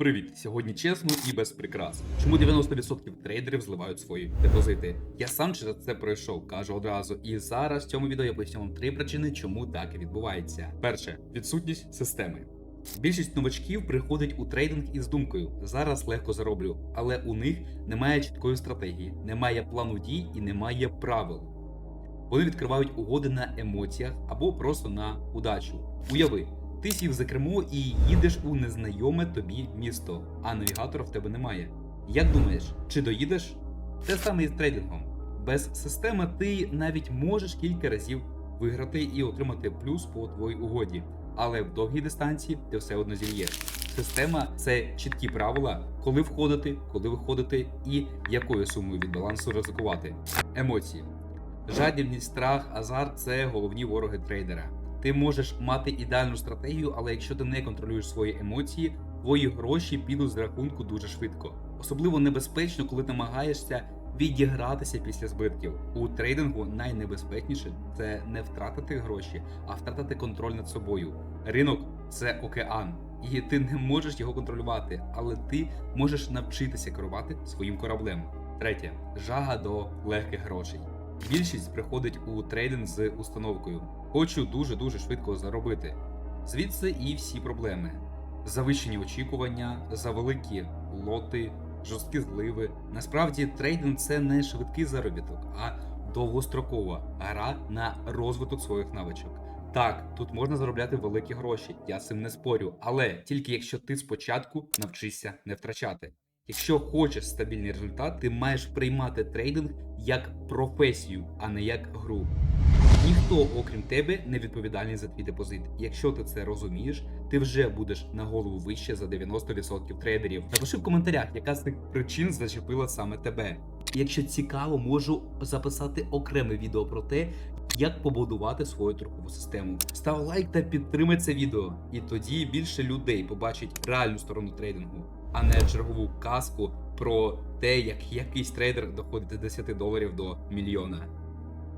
Привіт! Сьогодні чесно і без прикрас. Чому 90% трейдерів зливають свої депозити? Я сам через це пройшов, кажу одразу. І зараз в цьому відео я поясню вам три причини, чому так і відбувається. Перше відсутність системи. Більшість новачків приходить у трейдинг із думкою: зараз легко зароблю, але у них немає чіткої стратегії, немає плану дій і немає правил. Вони відкривають угоди на емоціях або просто на удачу. Уяви, ти сів за кермо і їдеш у незнайоме тобі місто, а навігатора в тебе немає. Як думаєш, чи доїдеш? Те саме і з трейдингом. Без системи ти навіть можеш кілька разів виграти і отримати плюс по твоїй угоді, але в довгій дистанції ти все одно зільєш. Система це чіткі правила, коли входити, коли виходити і якою сумою від балансу ризикувати. Емоції. Жадібність, страх, азарт це головні вороги трейдера. Ти можеш мати ідеальну стратегію, але якщо ти не контролюєш свої емоції, твої гроші підуть з рахунку дуже швидко. Особливо небезпечно, коли намагаєшся відігратися після збитків. У трейдингу найнебезпечніше це не втратити гроші, а втратити контроль над собою. Ринок це океан, і ти не можеш його контролювати, але ти можеш навчитися керувати своїм кораблем. Третє жага до легких грошей. Більшість приходить у трейдинг з установкою. Хочу дуже-дуже швидко заробити. Звідси і всі проблеми: завищені очікування, завеликі лоти, жорсткі зливи. Насправді, трейдинг це не швидкий заробіток, а довгострокова гра на розвиток своїх навичок. Так, тут можна заробляти великі гроші, я цим не спорю, але тільки якщо ти спочатку навчишся не втрачати. Якщо хочеш стабільний результат, ти маєш приймати трейдинг як професію, а не як гру. Ніхто, окрім тебе, не відповідальний за твій депозит. Якщо ти це розумієш, ти вже будеш на голову вище за 90% трейдерів. Напиши в коментарях, яка з цих причин зачепила саме тебе. Якщо цікаво, можу записати окреме відео про те, як побудувати свою торгову систему. Став лайк та підтримай це відео, і тоді більше людей побачить реальну сторону трейдингу, а не чергову казку про те, як якийсь трейдер доходить з 10 доларів до мільйона.